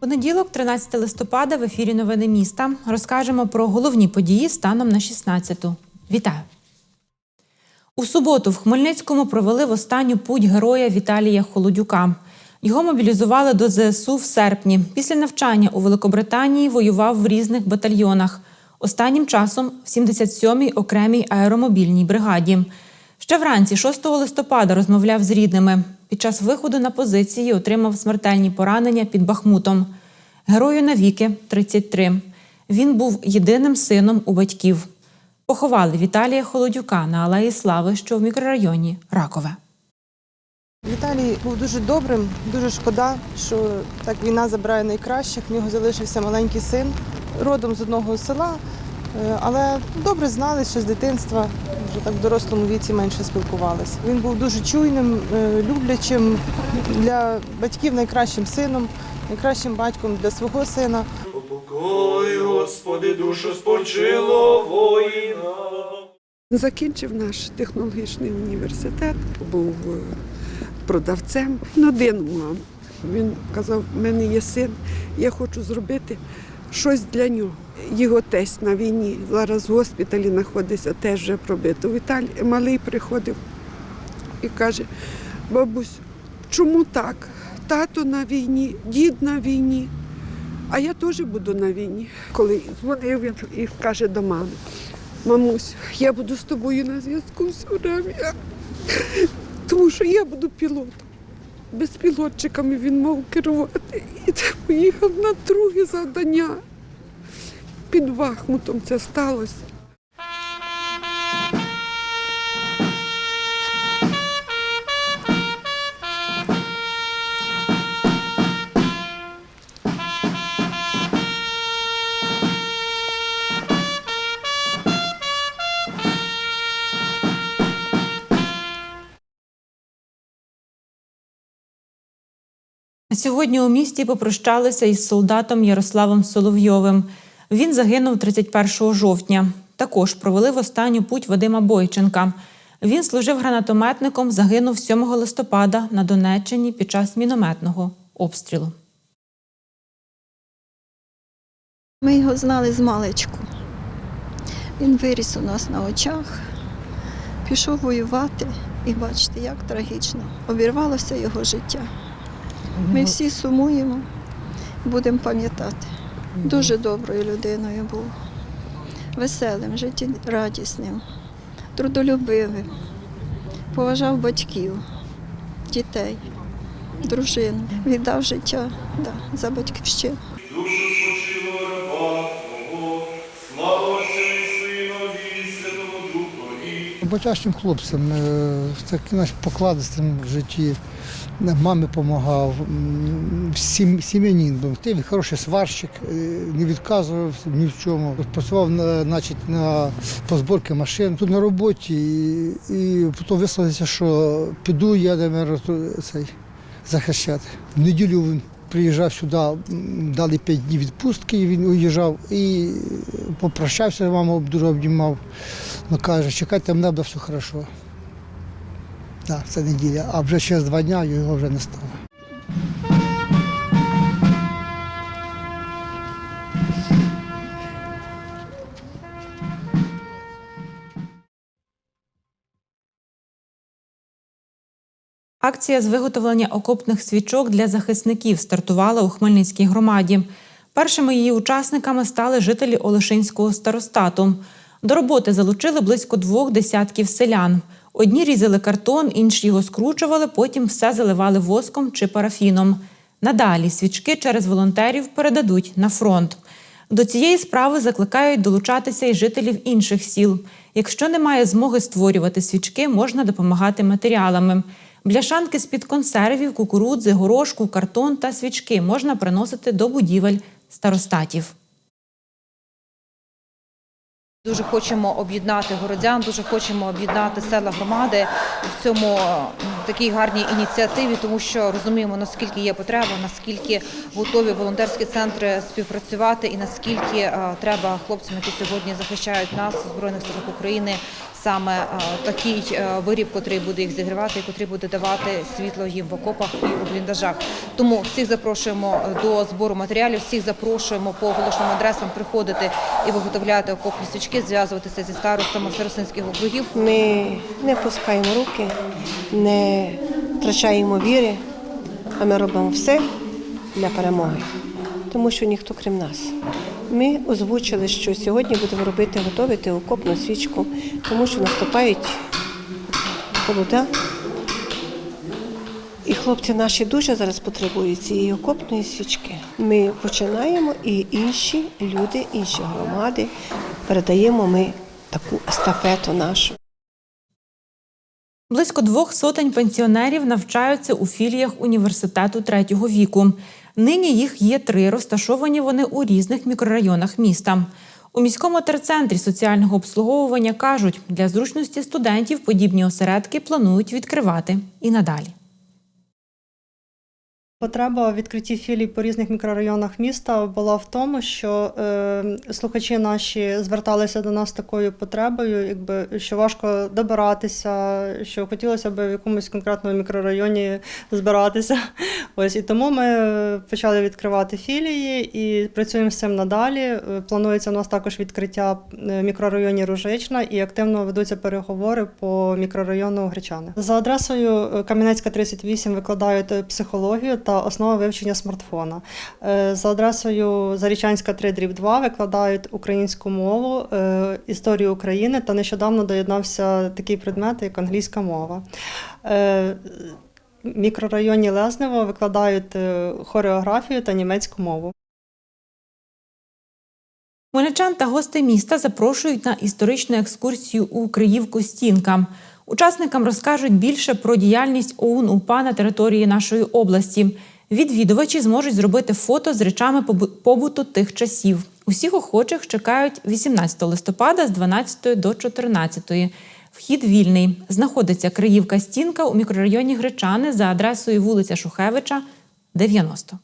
Понеділок, 13 листопада, в ефірі Новини міста. Розкажемо про головні події станом на 16-ту. Вітаю! У суботу в Хмельницькому провели в останню путь героя Віталія Холодюка. Його мобілізували до ЗСУ в серпні. Після навчання у Великобританії воював в різних батальйонах. Останнім часом в 77-й окремій аеромобільній бригаді. Ще вранці, 6 листопада, розмовляв з рідними. Під час виходу на позиції отримав смертельні поранення під Бахмутом. Герою навіки 33. Він був єдиним сином у батьків. Поховали Віталія Холодюка на Алеї Слави, що в мікрорайоні Ракове. Віталій був дуже добрим, дуже шкода, що так війна забирає найкращих. В нього залишився маленький син, родом з одного села, е, але добре знали ще з дитинства, вже так в дорослому віці менше спілкувалися. Він був дуже чуйним, е, люблячим для батьків найкращим сином, найкращим батьком для свого сина. Упокой, Господи, душу спочило воїна. Закінчив наш технологічний університет, був е, продавцем. Він один. Він казав, в мене є син, я хочу зробити щось для нього. Його тесть на війні, зараз в госпіталі знаходиться, теж вже пробито. Віталій малий приходив і каже, бабусь, чому так? Тато на війні, дід на війні, а я теж буду на війні. Коли дзвонив він і каже до мами, мамусь, я буду з тобою на зв'язку все время, тому що я буду пілотом. Безпілотчиками він мав керувати. І це поїхав на друге завдання. Під Бахмутом це сталося. Сьогодні у місті попрощалися із солдатом Ярославом Соловйовим. Він загинув 31 жовтня. Також провели в останню путь Вадима Бойченка. Він служив гранатометником, загинув 7 листопада на Донеччині під час мінометного обстрілу. Ми його знали з маличку. Він виріс у нас на очах, пішов воювати і бачите, як трагічно обірвалося його життя. Ми всі сумуємо, будемо пам'ятати. Дуже доброю людиною був, веселим, життєрадісним, трудолюбивим, поважав батьків, дітей, дружину, віддав життя да, за батьківщину. Духові. Хлопцем, е, таким наш покладистим в житті. Мамі допомагав, сім, сім'янин був. Ти хороший сварщик, е, не відказувався ні в чому. Працював на, значить, на, по зборці машин тут на роботі і, і потім висловився, що піду я, наверное, цей, захищати. В неділю він приїжджав сюди, дали п'ять днів відпустки, і він уїжджав і попрощався, маму дуже обнімав. Ну каже, чекайте, мене буде все хорошо. Так, це неділя. А вже через два дні його вже не стало. Акція з виготовлення окопних свічок для захисників стартувала у Хмельницькій громаді. Першими її учасниками стали жителі Олешинського старостату. До роботи залучили близько двох десятків селян. Одні різали картон, інші його скручували, потім все заливали воском чи парафіном. Надалі свічки через волонтерів передадуть на фронт. До цієї справи закликають долучатися і жителів інших сіл. Якщо немає змоги створювати свічки, можна допомагати матеріалами. Бляшанки з-під консервів, кукурудзи, горошку, картон та свічки можна приносити до будівель старостатів. Дуже хочемо об'єднати городян, дуже хочемо об'єднати села громади в цьому такій гарній ініціативі, тому що розуміємо наскільки є потреба, наскільки готові волонтерські центри співпрацювати, і наскільки е, треба хлопцям, які сьогодні захищають нас збройних силах України. Саме е, такий е, виріб, котрий буде їх зігрівати, котрий буде давати світло їм в окопах і у бліндажах. Тому всіх запрошуємо е, до збору матеріалів, всіх запрошуємо по оголошеним адресам приходити і виготовляти окопні свічки, зв'язуватися зі старостами старостинських округів. Ми не пускаємо руки, не втрачаємо віри, а ми робимо все для перемоги, тому що ніхто крім нас. Ми озвучили, що сьогодні будемо робити, готувати окопну свічку, тому що наступають холода. І хлопці наші дуже зараз потребують цієї окопної свічки. Ми починаємо, і інші люди, інші громади передаємо ми таку естафету нашу. Близько двох сотень пенсіонерів навчаються у філіях університету третього віку. Нині їх є три, розташовані вони у різних мікрорайонах міста. У міському терцентрі соціального обслуговування кажуть, для зручності студентів подібні осередки планують відкривати і надалі. Потреба у відкритті філій по різних мікрорайонах міста була в тому, що е, слухачі наші зверталися до нас такою потребою, якби що важко добиратися, що хотілося б в якомусь конкретному мікрорайоні збиратися. Ось і тому ми е, почали відкривати філії і працюємо з цим надалі. Е, Планується у нас також відкриття е, в мікрорайоні Ружична і активно ведуться переговори по мікрорайону Гречани. За адресою е, Кам'янецька 38 викладають е, психологію та основи вивчення смартфона. Е, За адресою Зарічанська 3 дріб 2 викладають українську мову, е, історію України та нещодавно доєднався такий предмет, як англійська мова. Е, В мікрорайоні Лезнево викладають хореографію та німецьку мову. Хмельничан та гостей міста запрошують на історичну екскурсію у Криївку Стінка. Учасникам розкажуть більше про діяльність ОУН УПА на території нашої області. Відвідувачі зможуть зробити фото з речами побуту тих часів. Усіх охочих чекають 18 листопада з 12 до 14. Вхід вільний. Знаходиться Криївка Стінка у мікрорайоні Гречани за адресою вулиця Шухевича, 90.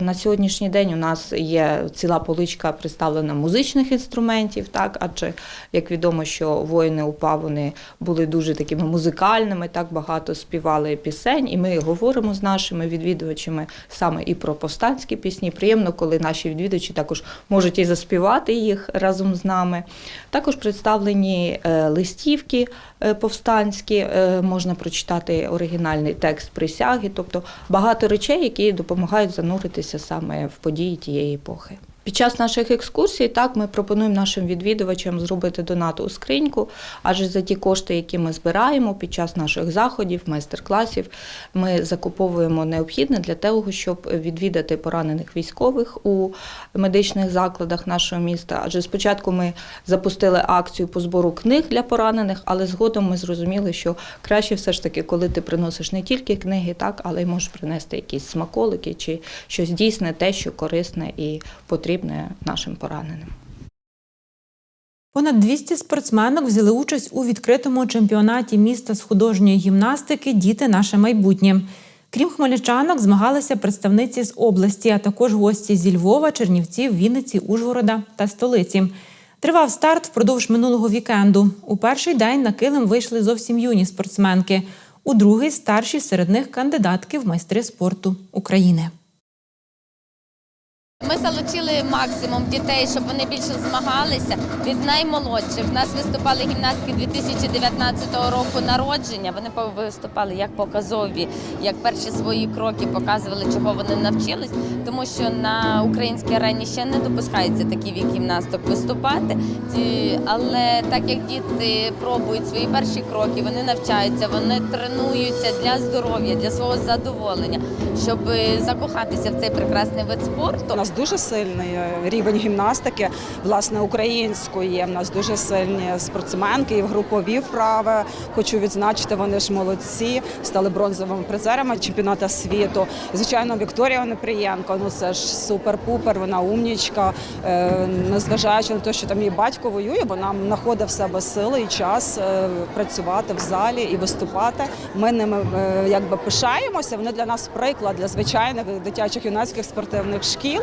На сьогоднішній день у нас є ціла поличка представлена музичних інструментів, так адже як відомо, що воїни УПА вони були дуже такими музикальними, так багато співали пісень, і ми говоримо з нашими відвідувачами саме і про повстанські пісні. Приємно, коли наші відвідувачі також можуть і заспівати їх разом з нами. Також представлені е, листівки е, повстанські, е, можна прочитати оригінальний текст присяги, тобто багато речей, які допомагають зануритися саме в події тієї епохи. Під час наших екскурсій так ми пропонуємо нашим відвідувачам зробити донат у скриньку, адже за ті кошти, які ми збираємо під час наших заходів, майстер-класів, ми закуповуємо необхідне для того, щоб відвідати поранених військових у медичних закладах нашого міста. Адже спочатку ми запустили акцію по збору книг для поранених, але згодом ми зрозуміли, що краще все ж таки, коли ти приносиш не тільки книги, так, але й можеш принести якісь смаколики чи щось дійсне, те, що корисне і потрібне нашим пораненим. Понад 200 спортсменок взяли участь у відкритому чемпіонаті міста з художньої гімнастики Діти наше майбутнє. Крім хмельничанок, змагалися представниці з області, а також гості зі Львова, Чернівців, Вінниці, Ужгорода та столиці. Тривав старт впродовж минулого вікенду. У перший день на килим вийшли зовсім юні спортсменки. У другий старші серед них кандидатки в майстри спорту України. Ми залучили максимум дітей, щоб вони більше змагалися. Від наймолодших У нас виступали гімнастки 2019 року народження. Вони виступали як показові, як перші свої кроки показували, чого вони навчились, тому що на українській арені ще не допускається такий вік гімнасток виступати. Але так як діти пробують свої перші кроки, вони навчаються, вони тренуються для здоров'я, для свого задоволення, щоб закохатися в цей прекрасний вид спорту. У дуже сильний е, рівень гімнастики, власне, української. В нас дуже сильні спортсменки і в групові вправи. Хочу відзначити, вони ж молодці, стали бронзовими призерами чемпіонату світу. Звичайно, Вікторія Онепрієнко, ну це ж супер-пупер, вона умнічка. Е, Незважаючи на те, що там її батько воює, бо нам знаходить в себе сили і час е, працювати в залі і виступати. Ми ними якби пишаємося. Вони для нас приклад для звичайних дитячих юнацьких спортивних шкіл.